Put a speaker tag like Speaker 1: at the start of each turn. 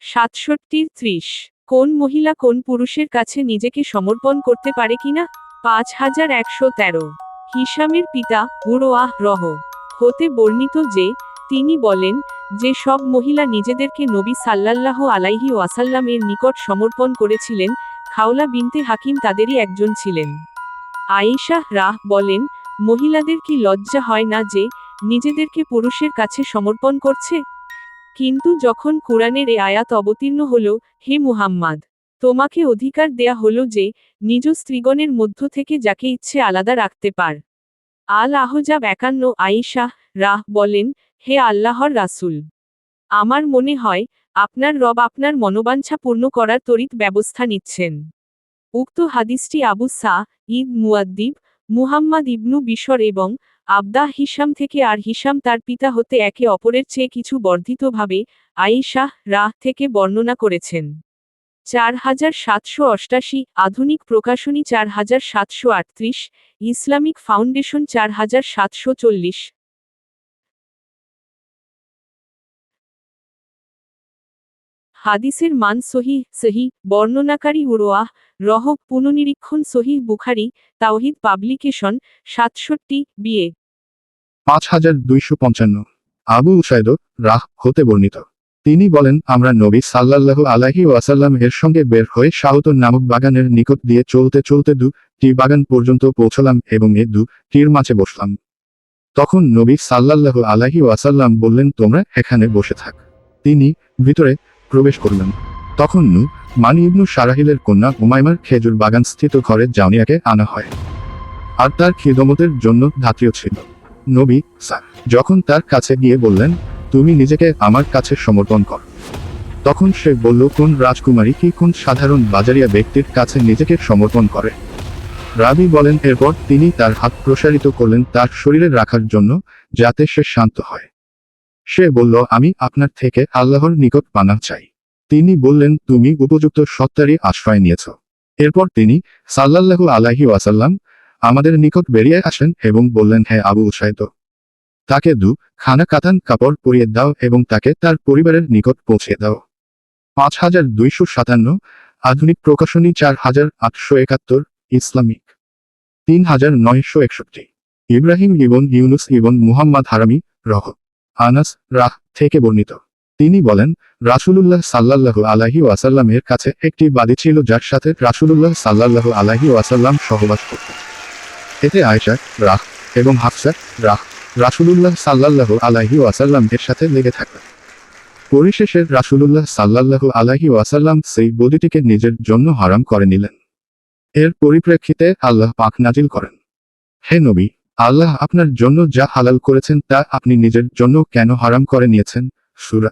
Speaker 1: সাতষট্টির ত্রিশ। কোন মহিলা কোন পুরুষের কাছে নিজেকে সমর্পণ করতে পারে কিনা? পাঁচ হাজার একশো তেরো। হিসামের পিতা উরোয়াহ রহ। হতে বর্ণিত যে, তিনি বলেন যে সব মহিলা নিজেদেরকে নবী সাল্লাল্লাহ আলাইহি ওয়াসাল্লামের নিকট সমর্পণ করেছিলেন। খাওলা বিনতে হাকিম তাদেরই একজন ছিলেন। আয়েশা রাহ বলেন, মহিলাদের কি লজ্জা হয় না যে নিজেদেরকে পুরুষের কাছে সমর্পণ করছে? কিন্তু যখন কোরআনের এ আয়াত অবতীর্ণ হল, হে মুহাম্মাদ, তোমাকে অধিকার দেয়া হলো যে, নিজ স্ত্রীগণের মধ্য থেকে যাকে ইচ্ছে আলাদা রাখতে পার। আল আহজাব একান্ন, আয়েশা রাহ বলেন, হে আল্লাহর রাসূল, আমার মনে হয়, আপনার রব আপনার মনোবাঞ্ছা পূর্ণ করার তড়িৎ ব্যবস্থা নিচ্ছেন। উক্ত হাদিসটি আবু সা ঈদ মুয়াদ্দিব মুহাম্মদ ইবনু বিশর এবং আবদা হিসাম থেকে আর হিসাম তার পিতা হতে একে অপরের চেয়ে কিছু বর্ধিতভাবে আয়েশা রাহ থেকে বর্ণনা করেছেন। চার হাজার সাতশো অষ্টাশি আধুনিক প্রকাশনী চার হাজার সাতশো আটত্রিশ, ইসলামিক ফাউন্ডেশন চার হাজার সাতশো চল্লিশ। হাদিসের মান সহি সহি, বর্ণনাকারী উরোয়াহ, রহ, পুননিরীক্ষণ সহি, বুখারি, তাওহিদ পাবলিকেশন, সাতষট্টি বিয়ে
Speaker 2: পাঁচ হাজার দুইশো পঞ্চান্ন। আবু উসাইদ রাহ হতে বর্ণিত। তিনি বলেন, আমরা নবী সাল্লাল্লাহু আলাইহি ওয়াসাল্লাম এর সঙ্গে বের হয়ে শাহতর নামক বাগানের নিকট দিয়ে চলতে চলতে দু টি বাগান পর্যন্ত পৌঁছলাম এবং এ দু টির মাঝে বসলাম। তখন নবী সাল্লাল্লাহু আলাহি ওয়াসাল্লাম বললেন, তোমরা এখানে বসে থাক। তিনি ভিতরে প্রবেশ করলেন। তখন নু মানি ইবনু সারাহিলের কন্যা উমাইমার খেজুর বাগান স্থিত ঘরে জাউনিয়াকে আনা হয়। আর তার খিদমতের জন্য ধাত্রীয় ছিল। নবী, স্যার। যখন তার কাছে গিয়ে বললেন, তুমি নিজেকে আমার কাছে সমর্পণ কর। তখন সে বলল, কোন রাজকুমারী কি কোন সাধারণ বাজারিয়া ব্যক্তির কাছে নিজেকে সমর্পণ করে? রাবি বলেন, এরপর তিনি তার হাত প্রসারিত করলেন তার শরীরে রাখার জন্য, যাতে সে শান্ত হয়। সে বলল, আমি আপনার থেকে আল্লাহর নিকট পানা চাই। তিনি বললেন, তুমি উপযুক্ত সত্তারই আশ্রয় নিয়েছ। এরপর তিনি সাল্লাল্লাহু আলাইহি ওয়াসাল্লাম আমাদের নিকট বেরিয়ে আসেন এবং বললেন হ্যাঁ আবু উৎসাহিত তাকে দু খানা কাতান কাপড় পরিয়ে দাও এবং তাকে তার পরিবারের নিকট পৌঁছে দাও। পাঁচ হাজার দুইশো সাতান্ন, আধুনিক প্রকাশনী চার হাজার আটশো একাত্তর, ইসলামিক তিন হাজার নয়শো একষট্টি, ইব্রাহিম ইবন ইউনুস ইবন মুহাম্মদ হারামি, রহ, আনাস, রাহ থেকে বর্ণিত। তিনি বলেন, রাসূলুল্লাহ সাল্লাল্লাহু আলাইহি ওয়াসাল্লামের কাছে একটি বাদী ছিল যার সাথে রাসূলুল্লাহ সাল্লাল্লাহু আলাইহি ওয়াসাল্লাম সহবাস করতেন। এতে আয়েশা, রাহ এবং হাফসা, রাহ, রাসূলুল্লাহ সাল্লাল্লাহু আলাইহি ওয়াসাল্লাম এর সাথে লেগে থাকলেন পরিশেষে রাসূলুল্লাহ সাল্লাল্লাহু আলাইহি ওয়াসাল্লাম সেই বদিটিকে নিজের জন্য হারাম করে নিলেন। এর পরিপ্রেক্ষিতে আল্লাহ পাক নাজিল করেন। হে নবী, আল্লাহ আপনার জন্য যা হালাল করেছেন তা আপনি নিজের জন্য কেন হারাম করে নিয়েছেন? সুরা